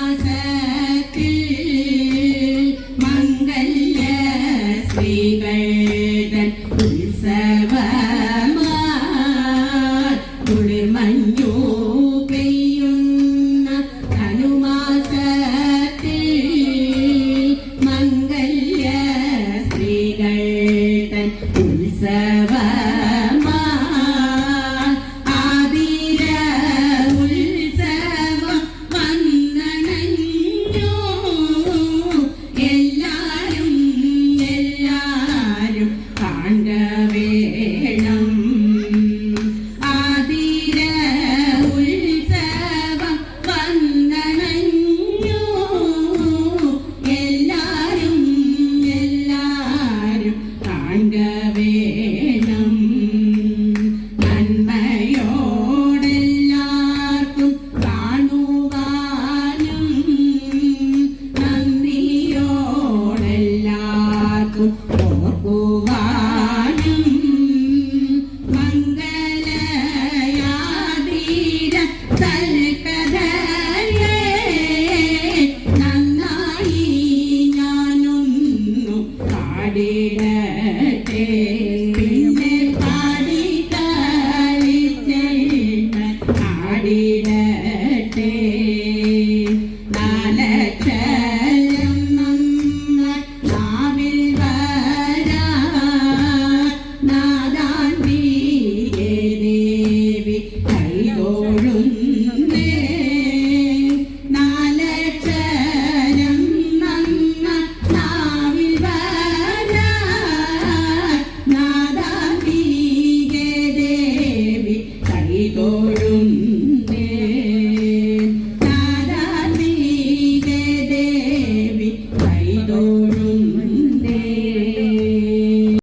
my past. പാടിടത്തെ പിന്നെ പാടി താരിച്ചെയ്മൻ പാടിടത്തെ നാലക്ഷരം നന്ന നാവിൽ വരാ. നാദാൻ ദേവി കൈകോളും